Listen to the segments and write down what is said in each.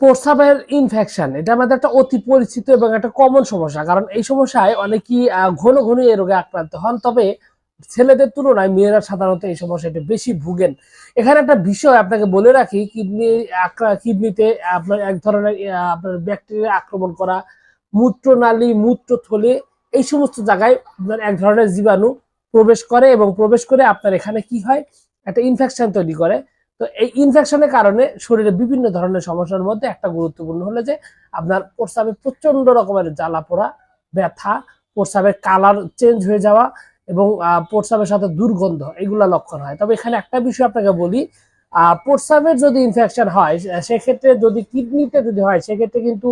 প্রস্রাবের ইনফেকশন এটা আমাদের একটা অতি পরিচিত এবং একটা কমন সমস্যা। কারণ এই সমস্যায় অনেকেই ঘন ঘন এই রোগে আক্রান্ত হন। তবে ছেলেদের তুলনায় মেয়েরা সাধারণত এই সমস্যাটা বেশি ভুগেন। এখানে একটা বিষয় আপনাকে বলে রাখি, কিডনি কিডনিতে আপনার এক ধরনের আপনার ব্যাকটেরিয়া আক্রমণ করা, মূত্রনালী, মূত্রথলি, এই সমস্ত জায়গায় আপনার এক ধরনের জীবাণু প্রবেশ করে এবং প্রবেশ করে আপনার এখানে কি হয়? একটা ইনফেকশন তৈরি করে। তো এই ইনফেকশনের কারণে শরীরে বিভিন্ন ধরনের সমস্যার মধ্যে একটা গুরুত্বপূর্ণ হলো যে আপনার প্রস্রাবে প্রচণ্ড রকমের জ্বালা পোড়া ব্যথা প্রস্রাবের কালার চেঞ্জ হয়ে যাওয়া এবং প্রস্রাবের সাথে দুর্গন্ধ এগুলা লক্ষণ হয়। তবে এখানে একটা বিষয় আপনাকে বলি আহ, প্রস্রাবের যদি ইনফেকশন হয় সেক্ষেত্রে যদি কিডনিতে যদি হয় সেক্ষেত্রে কিন্তু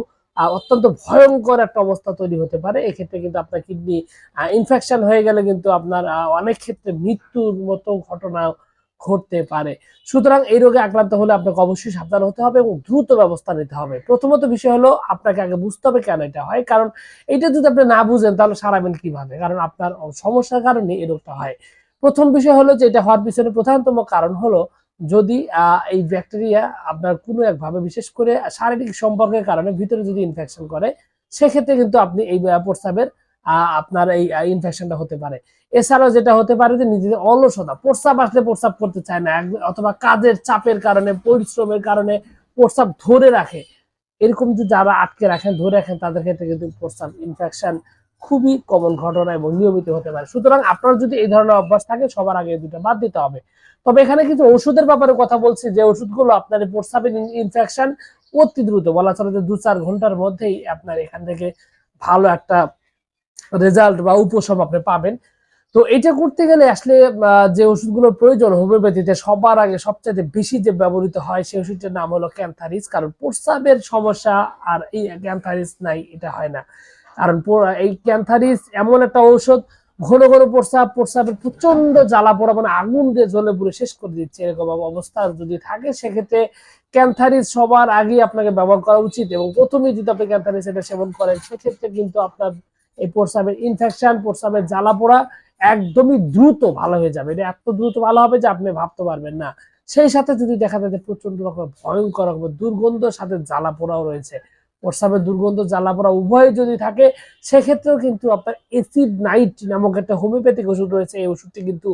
অত্যন্ত ভয়ঙ্কর একটা অবস্থা তৈরি হতে পারে। এক্ষেত্রে কিন্তু আপনার কিডনি ইনফেকশন হয়ে গেলে কিন্তু আপনার অনেক ক্ষেত্রে মৃত্যুর মতো ঘটনা ঘটতে পারে। সুতরাং এই রোগে আক্রান্ত হলে আপনাকে অবশ্যই সাবধান হতে হবে এবং দ্রুত ব্যবস্থা নিতে হবে। প্রথমত বিষয় হলো আপনাকে আগে বুঝতে হবে কেন এটা হয়। কারণ এটা যদি আপনি না বুঝেন তাহলে সারাবেন কীভাবে? কারণ আপনার সমস্যার কারণে এই রোগটা হয়। প্রথম বিষয় হলো যে এটা হওয়ার পিছনে প্রধানতম কারণ হলো যদি এই ব্যাকটেরিয়া আপনার কোনো একভাবে বিশেষ করে শারীরিক সম্পর্কের কারণে ভিতরে যদি ইনফেকশন করে সেক্ষেত্রে কিন্তু আপনি এই আহ, আপনার এই ইনফেকশনটা হতে পারে। এছাড়াও যেটা হতে পারে যে নিজেদের অলসতা, প্রস্রাব আসলে প্রস্রাব করতে চায় না অথবা কাজের চাপের কারণে, পরিশ্রমের কারণে প্রস্রাব ধরে রাখে। এরকম যদি যারা আটকে রাখেন, ধরে রাখেন, তাদের ক্ষেত্রে কিন্তু প্রস্রাব ইনফেকশন খুবই কমন ঘটনা এবং নিয়মিত হতে পারে। সুতরাং আপনার যদি এই ধরনের অভ্যাস থাকে, সবার আগে দুটো বাদ দিতে হবে। তবে এখানে কিছু ওষুধের ব্যাপারে কথা বলছি। যে ওষুধগুলো আপনার প্রস্রাবের ইনফেকশন অতি দ্রুত, বলা চলে যে দু চার ঘণ্টার মধ্যেই আপনার এখান থেকে ভালো একটা রেজাল্ট বা উপশম আপনি পাবেন। তো এটা করতে গেলে আসলে যে ওষুধগুলোর প্রয়োজন হোমিওপ্যাথিতে সবার আগে সবচেয়ে বেশি যে ব্যবহৃত হয় সেই ওষুধটির নাম হলো ক্যান্থারিস। কারণ প্রস্রাবের সমস্যা আর এই ক্যান্থারিস নাই, এটা হয় না। কারণ এই ক্যান্থারিস এমন একটা ঔষধ, ঘন ঘন প্রস্রাব, প্রস্রাবের প্রচণ্ড জ্বালা পোড়া মানে আগুন দিয়ে জ্বলে পুরো শেষ করে দিচ্ছে এরকম অবস্থা যদি থাকে, সেক্ষেত্রে ক্যান্থারিস সবার আগে আপনাকে ব্যবহার করা উচিত। এবং প্রথমেই যদি আপনি ক্যান্থারিস এটা সেবন করেন, সেক্ষেত্রে কিন্তু আপনার এই প্রস্রাবের ইনফেকশন প্রস্রাবের জ্বালা পোড়া একদমই দ্রুত ভালো হয়ে যাবে। এটা এত দ্রুত ভালো হবে যে আপনি ভাবতে পারবেন না। সেই সাথে যদি দেখা যায় প্রচণ্ড রকম ভয়ঙ্কর রকমের সাথে জ্বালা পোড়াও রয়েছে, প্রস্রাবের দুর্গন্ধ, জ্বালা পোড়া উভয় যদি থাকে, সেক্ষেত্রেও কিন্তু আপনার এসিড নাইট নামক একটা হোমিওপ্যাথিক ওষুধ রয়েছে। এই ওষুধটি কিন্তু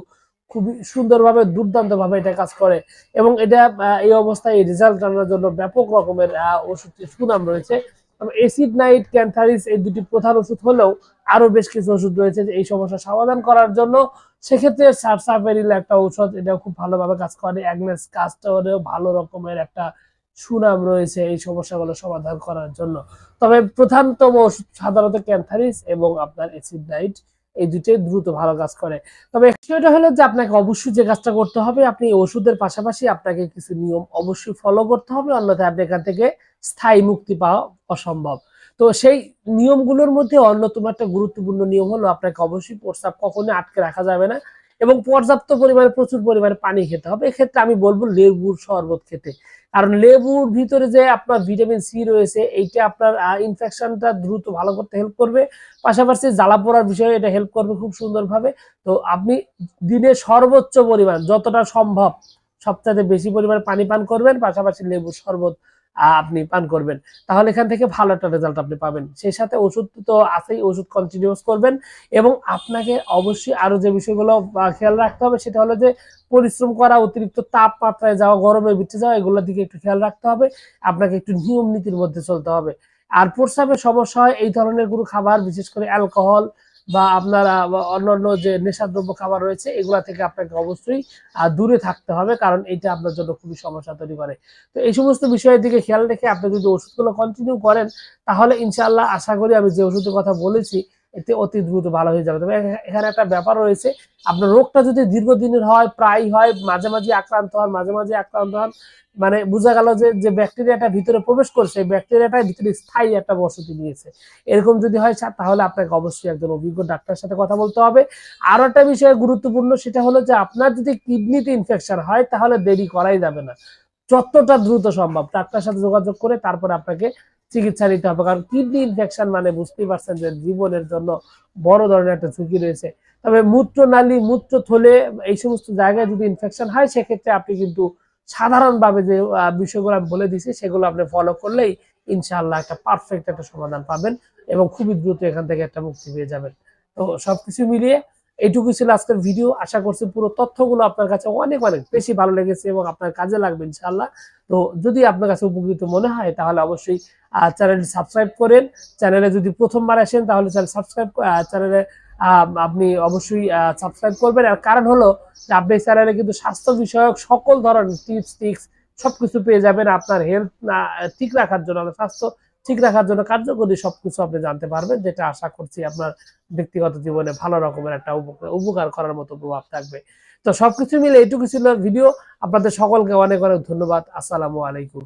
খুবই সুন্দরভাবে, দুর্দান্তভাবে এটা কাজ করে এবং এটা এই অবস্থায় রেজাল্ট আনার জন্য ব্যাপক রকমের ওষুধটির সুনাম রয়েছে। এসিড নাইট ক্যান্থারিস এই দুটি প্রধান ওষুধ হলেও আরও বেশ কিছু ওষুধ রয়েছে যে এই সমস্যা সমাধান করার জন্য। সেক্ষেত্রে সারসাফেরিল একটা ঔষধ এটা খুব ভালোভাবে কাজ করে। অ্যাগনেস কাস্টরেও ভালো রকমের একটা সুনাম রয়েছে এই সমস্যাগুলো সমাধান করার জন্য। তবে প্রধানতম ওষুধ সাধারণত ক্যান্থারিস এবং আপনার এসিড নাইট এই দুটোই দ্রুত ভালো কাজ করে। তবে বিষয়টা হলো যে আপনাকে অবশ্যই যে কাজটা করতে হবে, আপনি ওষুধের পাশাপাশি আপনাকে কিছু নিয়ম অবশ্যই ফলো করতে হবে। অন্যথায় আপনি এখান থেকে স্থায়ী মুক্তি পাওয়া অসম্ভব। তো সেই নিয়মগুলোর মধ্যে অন্যতম একটা গুরুত্বপূর্ণ নিয়ম হলো আপনাকে অবশ্যই প্রস্রাব কখনোই আটকে রাখা যাবে না এবং পর্যাপ্ত পরিমাণে, প্রচুর পরিমাণে পানি খেতে হবে। এক্ষেত্রে আমি বলব লেবুর শরবত খেতে। কারণ লেবুর ভিতরে যে আপনার ভিটামিন সি রয়েছে, এইটা আপনার ইনফেকশনটা দ্রুত ভালো করতে হেল্প করবে। পাশাপাশি জ্বালা পোড়ার বিষয়ে এটা হেল্প করবে খুব সুন্দরভাবে। তো আপনি দিনে সর্বোচ্চ পরিমাণ, যতটা সম্ভব, সবচাইতে বেশি পরিমাণে পানি পান করবেন। পাশাপাশি লেবুর শরবত আপনি পান করবেন। তাহলে এখান থেকে ভালো একটা রেজাল্ট আপনি পাবেন। সেই সাথে ওষুধ তো আছেই, ওষুধ কন্টিনিউস করবেন এবং আপনাকে অবশ্যই আরও যে বিষয়গুলো খেয়াল রাখতে হবে সেটা হলো যে পরিশ্রম করা, অতিরিক্ত তাপমাত্রায় যাওয়া, গরমে ভিতরে যাওয়া, এগুলোর দিকে একটু খেয়াল রাখতে হবে। আপনাকে একটু নিয়ম নীতির মধ্যে চলতে হবে। আর প্রস্রাবের সমস্যা হয় এই ধরনের কোনো খাবার, বিশেষ করে অ্যালকোহল বা আপনারা অন্যান্য যে নেশাদ্রব্য খাবার রয়েছে, এগুলা থেকে আপনাকে অবশ্যই দূরে থাকতে হবে, কারণ এটা আপনার জন্য খুবই সমস্যা তৈরি করে। তো এই সমস্ত বিষয়ের দিকে খেয়াল রেখে আপনি যদি ওষুধগুলো কন্টিনিউ করেন, তাহলে ইনশাল্লাহ আশা করি আমি যে ওষুধের কথা বলেছি এতে অতি দ্রুত ভালো হয়ে যাবে। তবে এখানে একটা ব্যাপার রয়েছে, আপনার রোগটা যদি দীর্ঘদিনের হয় প্রায় হয়, মাঝে মাঝে আক্রান্ত হন, মাঝে মাঝে আক্রান্ত হন মানে বোঝা গেল যে যে ব্যাকটেরিয়াটা ভিতরে প্রবেশ করছে ব্যাকটেরিয়াটা ভিতরে স্থায়ী একটা বসতি নিয়েছে। এরকম যদি হয় তাহলে আপনাকে অবশ্যই একজন অভিজ্ঞ ডাক্তারের সাথে কথা বলতে হবে। আরও একটা বিষয় গুরুত্বপূর্ণ, সেটা হলো যে, আপনার যদি কিডনিতে ইনফেকশন হয়, তাহলে দেরি করাই যাবে না। যতটা দ্রুত সম্ভব। ডাক্তারের সাথে যোগাযোগ করে তারপরে আপনাকে চিকিৎসা নিতে হবে। কারণ কিডনি ইনফেকশন মানে বুঝতেই পারছেন যে জীবনের জন্য বড় ধরনের একটা ঝুঁকি রয়েছে। তবে মূত্রনালী, মূত্রথলে এই সমস্ত জায়গায় যদি ইনফেকশন হয়, সেক্ষেত্রে আপনি কিন্তু সাধারণভাবে যে বিষয়গুলো আমি বলে দিছি, সেগুলো আপনি ফলো করলেই ইনশাআল্লাহ একটা পারফেক্ট একটা সমাধান পাবেন এবং খুবই দ্রুত এখান থেকে একটা মুক্তি পেয়ে যাবেন। তো সবকিছু মিলিয়ে এইটুকু ছিল আজকের ভিডিও আশা করছি পুরো তথ্যগুলো আপনার কাছে অনেক অনেক বেশি ভালো লেগেছে এবং আপনার কাজে লাগবে ইনশাআল্লাহ। তো যদি আপনার কাছে উপকৃত মনে হয়, তাহলে অবশ্যই চ্যানেলটি সাবস্ক্রাইব করেন। চ্যানেলে যদি প্রথমবার আসেন, তাহলে চ্যানেল সাবস্ক্রাইব চ্যানেলে আপনি অবশ্যই সাবস্ক্রাইব করবেন। আর কারণ হলো যে আপনি চ্যানেলে কিন্তু স্বাস্থ্য বিষয়ক সকল ধরনের টিপস টিক্স সবকিছু পেয়ে যাবেন আপনার হেলথ ঠিক রাখার জন্য স্বাস্থ্য ঠিক রাখার জন্য কার্যকরী সবকিছু আপনি জানতে পারবেন, যেটা আশা করছি আপনার ব্যক্তিগত জীবনে ভালো রকমের একটা উপকার করার মতো প্রভাব থাকবে। তো সবকিছু মিলে এইটুকু ছিল ভিডিও। আপনাদের সকলকে অনেক অনেক ধন্যবাদ। আসসালামু আলাইকুম।